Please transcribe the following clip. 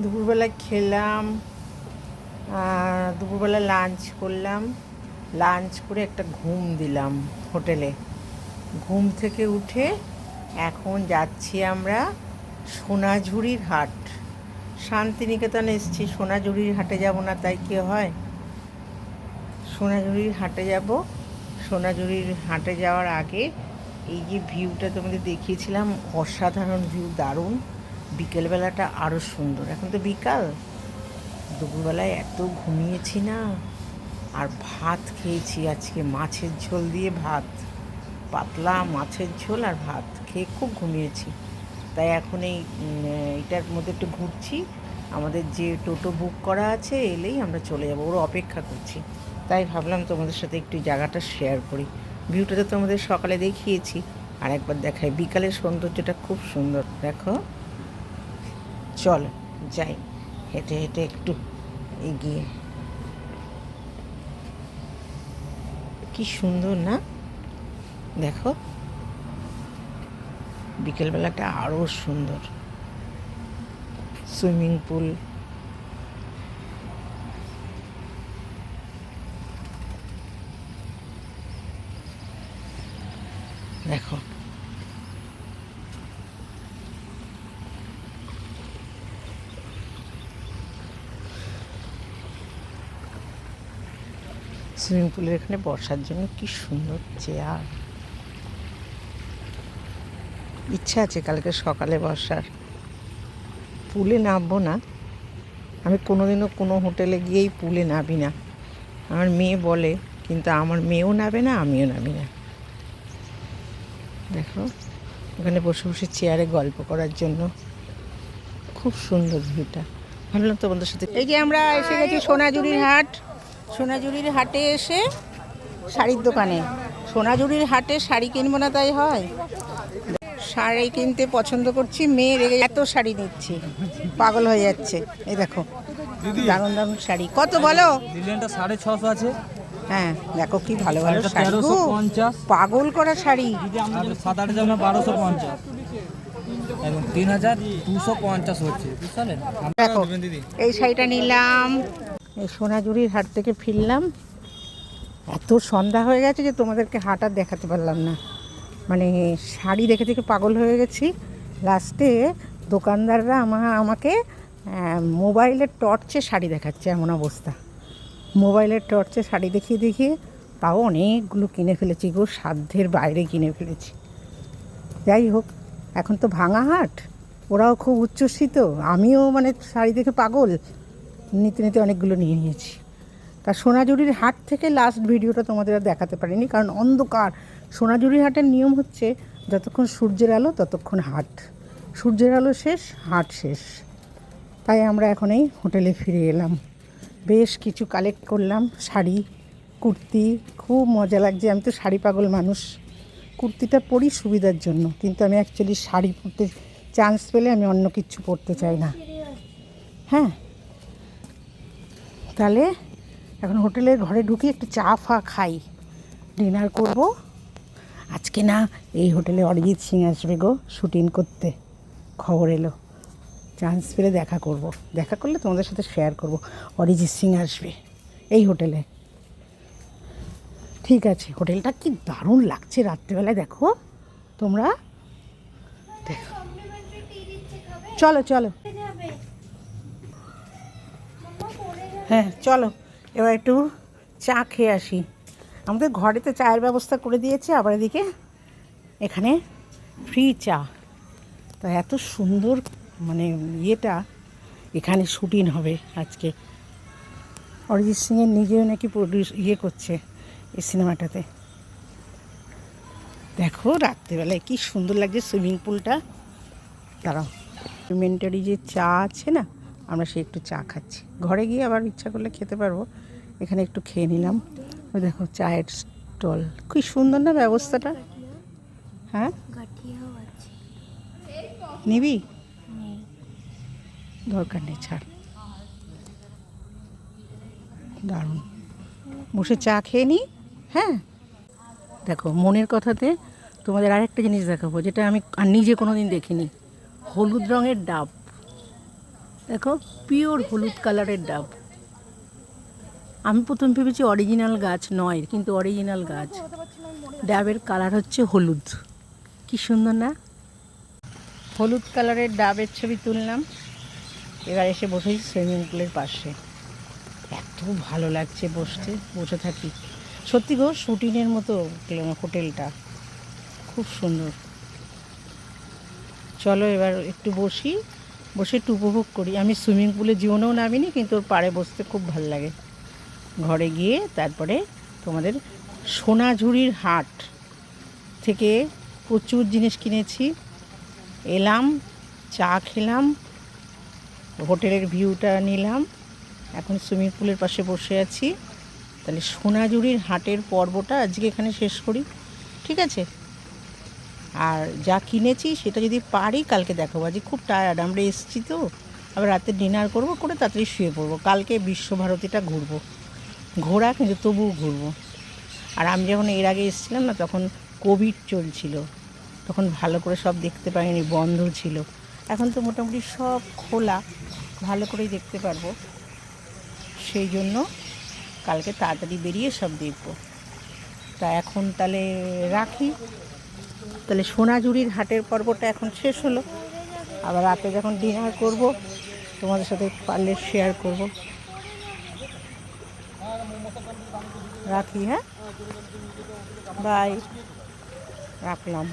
দুপুরবেলা খেলাম দুপুরবেলা লাঞ্চ করলাম। লাঞ্চ করে একটা ঘুম দিলাম হোটেলে। ঘুম থেকে উঠে এখন যাচ্ছি আমরা সোনাঝুরির হাট। শান্তিনিকেতন এসছি, সোনাঝুরির হাটে যাব না, তাই কি হয়? সোনাঝুরির হাটে যাব। সোনাঝুরির হাটে যাওয়ার আগে এই যে ভিউটা তোমাদের দেখিয়েছিলাম, অসাধারণ ভিউ দারুণ। বিকেলবেলাটা আরও সুন্দর। এখন তো বিকাল। দুপুরবেলায় এত ঘুমিয়েছি না। আর ভাত খেয়েছি আজকে, মাছের ঝোল দিয়ে ভাত। পাতলা মাছের ঝোল আর ভাত খেয়ে খুব ঘুমিয়েছি। তাই এখন এই এটার মধ্যে একটু ঘুরছি। আমাদের যে টোটো বুক করা আছে, এলেই আমরা চলে যাব। ওর অপেক্ষা করছি। তাই ভাবলাম তোমাদের সাথে একটু জায়গাটা শেয়ার করি। ভিউটা তো তোমাদের সকালে দেখিয়েছি। আর একবার দেখাই। বিকালের সৌন্দর্যটা খুব সুন্দর। দেখো। চল যাই। হেঁটে হেঁটে একটু এগিয়ে। কি সুন্দর, না? দেখো। বিকেলবেলাটা আরও সুন্দর। সুইমিং পুল দেখো সুইমিং পুলের এখানে বসার জন্য কি সুন্দর চেয়ার। ইচ্ছা আছে কালকে সকালে বসার। পুলে নামবো না। আমি কোনোদিনও কোনো হোটেলে গিয়েই পুলে নামি না। আমার মেয়ে বলে, কিন্তু আমার মেয়েও নাবে না, আমিও নামি না। দেখো, ওখানে বসে বসে চেয়ারে গল্প করার জন্য। খুব সুন্দর ভিউটা। ভাবলাম তোমাদের সাথে এই যে আমরা এসে গেছি সোনাঝুরির হাট। সোনাঝুরির হাটে এসে শাড়ির দোকানে। সোনাঝুরির হাটে শাড়ি কিনবো না তাই হয়? শাড়ি কিনতে পছন্দ করছি মেয়ে রেগে এত শাড়ি নিচ্ছি। পাগল হয়ে যাচ্ছে। এই দেখো দারুণ দারুণ শাড়ি। কত বলো? সাড়ে ছশো আছে। হ্যাঁ দেখো কি ভালো ভালো শাড়ি। পাগল করা শাড়ি। সাত আট হাজার বারোশো পঞ্চাশ। তিন হাজার দুশো পঞ্চাশ হচ্ছে। দেখো এই শাড়িটা নিলাম। এই সোনাঝুরির হাট থেকে ফিরলাম। এত সন্ধ্যা হয়ে গেছে যে তোমাদেরকে হাট আর দেখাতে পারলাম না। মানে শাড়ি দেখে দেখে পাগল হয়ে গেছি। লাস্টে দোকানদাররা আমা আমাকে মোবাইলের টর্চে শাড়ি দেখাচ্ছে এমন অবস্থা। মোবাইলের টর্চে শাড়ি দেখিয়ে দেখিয়ে তাও অনেকগুলো কিনে ফেলেছি গো, সাধ্যের বাইরে কিনে ফেলেছি। যাই হোক, এখন তো ভাঙা হাট। ওরাও খুব উচ্ছ্বসিত। আমিও মানে শাড়ি দেখে পাগল। নিতে নিতে অনেকগুলো নিয়ে নিয়েছি। তা সোনাঝুরির হাট থেকে লাস্ট ভিডিওটা তোমাদের আর দেখাতে পারিনি, কারণ অন্ধকার। সোনাঝুরির হাটের নিয়ম হচ্ছে, যতক্ষণ সূর্যের আলো, ততক্ষণ হাট। সূর্যের আলো শেষ, হাট শেষ। তাই আমরা এখন এই হোটেলে ফিরে এলাম। বেশ কিছু কালেক্ট করলাম, শাড়ি, কুর্তি। খুব মজা লাগছে, আমি তো শাড়ি পাগল মানুষ। কুর্তিটা পরি সুবিধার জন্য, কিন্তু আমি অ্যাকচুয়ালি শাড়ি পরতে চান্স পেলে আমি অন্য কিছু পরতে চাই না। হ্যাঁ? তাহলে এখন হোটেলের ঘরে ঢুকি একটু চা ফা খাই। ডিনার করব। আজকে না এই হোটেলে অরিজিৎ সিং আসবে গো শুটিং করতে। খবর এলো। চান্স পেলে দেখা করব। দেখা করলে তোমাদের সাথে শেয়ার করব। অরিজিৎ সিং আসবে এই হোটেলে। ঠিক আছে, হোটেলটা কি দারুণ লাগছে রাত্রেবেলায় দেখো। তোমরা দেখো। চলো চলো। হ্যাঁ চলো, এবার একটু চা খেয়ে আসি। আমাদের ঘরেতে চায়ের ব্যবস্থা করে দিয়েছে, আবার এদিকে এখানে ফ্রি চা। তা এত সুন্দর মানে ইয়েটা, এখানে শুটিং হবে আজকে। অরিজিৎ সিংয়ের নিজেও নাকি প্রডিউস ইয়ে করছে এই সিনেমাটাতে। দেখো, রাত্রেবেলায় কি সুন্দর লাগছে সুইমিং পুলটা দাঁড়াও। কমপ্লিমেন্টারি যে চা আছে না আমরা সে একটু চা খাচ্ছি। ঘরে গিয়ে আবার ইচ্ছা করলে খেতে পারব। এখানে একটু খেয়ে নিলাম। ওই দেখো চায়ের স্টল। কি সুন্দর না ব্যবস্থাটা? হ্যাঁ? নিবি? দরকার নেই, ছাড়। দারুণ। বসে চা খেয়ে নি? হ্যাঁ? দেখো, মনের কথাতে তোমাদের আরেকটা জিনিস দেখাবো, যেটা আমি আর নিজে কোনো দিন দেখিনি। হলুদ রঙের ডাব। দেখো পিওর হলুদ কালারের ডাব। আমি প্রথম ভেবেছি অরিজিনাল গাছ নয়, কিন্তু অরিজিনাল গাছ। ডাবের কালার হচ্ছে হলুদ। কি সুন্দর না? হলুদ কালারের ডাবের ছবি তুললাম। এবার এসে বসেছি সুইমিং পুলের পাশে। এত ভালো লাগছে বসতে, বসে থাকি। সত্যি গো শুটিংয়ের মতো হোটেলটা। খুব সুন্দর। চলো এবার একটু বসি। বসে একটু উপভোগ করি। আমি সুইমিং পুলে জীবনেও নামিনি, কিন্তু ওর পাড়ে বসতে খুব ভালো লাগে। ঘরে গিয়ে তারপরে তোমাদের সোনাঝুরির হাট থেকে প্রচুর জিনিস কিনেছি। এলাম, চা খেলাম, হোটেলের ভিউটা নিলাম। এখন সুইমিং পুলের পাশে বসে আছি। তাহলে সোনাঝুরির হাটের পর্বটা আজকে এখানে শেষ করি। ঠিক আছে? আর যা কিনেছি সেটা যদি পারি কালকে দেখাবো। আজকে খুব টায়ার্ড আমরা এসেছি তো, আবার রাতে ডিনার করব, করে তাড়াতাড়ি শুয়ে পড়ব। কালকে বিশ্বভারতীটা ঘুরবো। ঘোরা কিন্তু তবুও ঘুরবো। আর আমি যখন এর আগে এসেছিলাম না, তখন কোভিড চলছিল। তখন ভালো করে সব দেখতে পাইনি, বন্ধ ছিল। এখন তো মোটামুটি সব খোলা, ভালো করেই দেখতে পারব। সেই জন্য কালকে তাড়াতাড়ি বেরিয়ে সব দেখব। তা এখন তাহলে রাখি। তাহলে সোনাঝুরির হাটের পর্বটা এখন শেষ হলো। আবার রাতে যখন ডিনার করব, তোমাদের সাথে পারলে শেয়ার করব। রাখি হ্যাঁ? বাই রাখলাম।